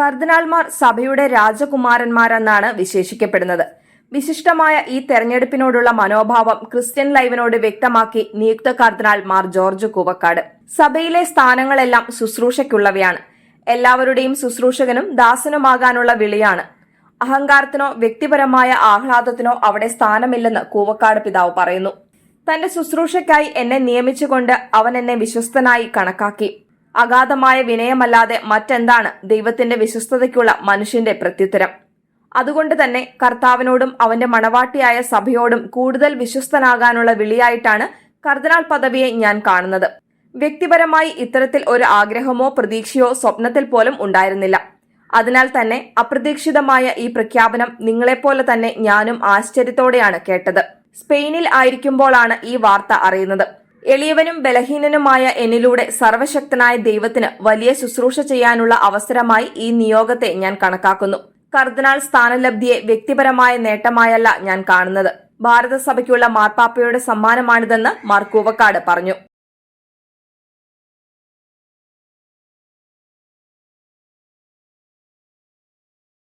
കർദിനാൾമാർ സഭയുടെ രാജകുമാരന്മാരെന്നാണ് വിശേഷിക്കപ്പെടുന്നത്. വിശിഷ്ടമായ ഈ തെരഞ്ഞെടുപ്പിനോടുള്ള മനോഭാവം ക്രിസ്ത്യൻ ലൈവിനോട് വ്യക്തമാക്കി നിയുക്ത കർദിനാൾ മാർ ജോർജ് കൂവക്കാട്. സഭയിലെ സ്ഥാനങ്ങളെല്ലാം ശുശ്രൂഷയ്ക്കുള്ളവയാണ്. എല്ലാവരുടെയും ശുശ്രൂഷകനും ദാസനുമാകാനുള്ള വിളിയാണ്. അഹങ്കാരത്തിനോ വ്യക്തിപരമായ ആഹ്ലാദത്തിനോ അവിടെ സ്ഥാനമില്ലെന്ന് കൂവക്കാട് പിതാവ് പറയുന്നു. തന്റെ ശുശ്രൂഷയ്ക്കായി എന്നെ നിയമിച്ചുകൊണ്ട് അവൻ എന്നെ വിശ്വസ്തനായി കണക്കാക്കി. അഗാധമായ വിനയമല്ലാതെ മറ്റെന്താണ് ദൈവത്തിന്റെ വിശ്വസ്തതയ്ക്കുള്ള മനുഷ്യന്റെ പ്രത്യുത്തരം? അതുകൊണ്ട് തന്നെ കർത്താവിനോടും അവന്റെ മണവാട്ടിയായ സഭയോടും കൂടുതൽ വിശ്വസ്തനാകാനുള്ള വിളിയായിട്ടാണ് കർദിനാൾ പദവിയെ ഞാൻ കാണുന്നത്. വ്യക്തിപരമായി ഇത്തരത്തിൽ ഒരു ആഗ്രഹമോ പ്രതീക്ഷയോ സ്വപ്നത്തിൽ പോലും ഉണ്ടായിരുന്നില്ല. അതിനാൽ തന്നെ അപ്രതീക്ഷിതമായ ഈ പ്രഖ്യാപനം നിങ്ങളെപ്പോലെ തന്നെ ഞാനും ആശ്ചര്യത്തോടെയാണ് കേട്ടത്. സ്പെയിനിൽ ആയിരിക്കുമ്പോഴാണ് ഈ വാർത്ത അറിയുന്നത്. എളിയവനും ബലഹീനനുമായ എന്നിലൂടെ സർവശക്തനായ ദൈവത്തിന് വലിയ ശുശ്രൂഷ ചെയ്യാനുള്ള അവസരമായി ഈ നിയോഗത്തെ ഞാൻ കണക്കാക്കുന്നു. കർദിനാൾ സ്ഥാനലബ്ധിയെ വ്യക്തിപരമായ നേട്ടമായല്ല ഞാൻ കാണുന്നത്. ഭാരതസഭയ്ക്കുള്ള മാർപ്പാപ്പയുടെ സമ്മാനമാണിതെന്ന് മാർ കൂവക്കാട് പറഞ്ഞു.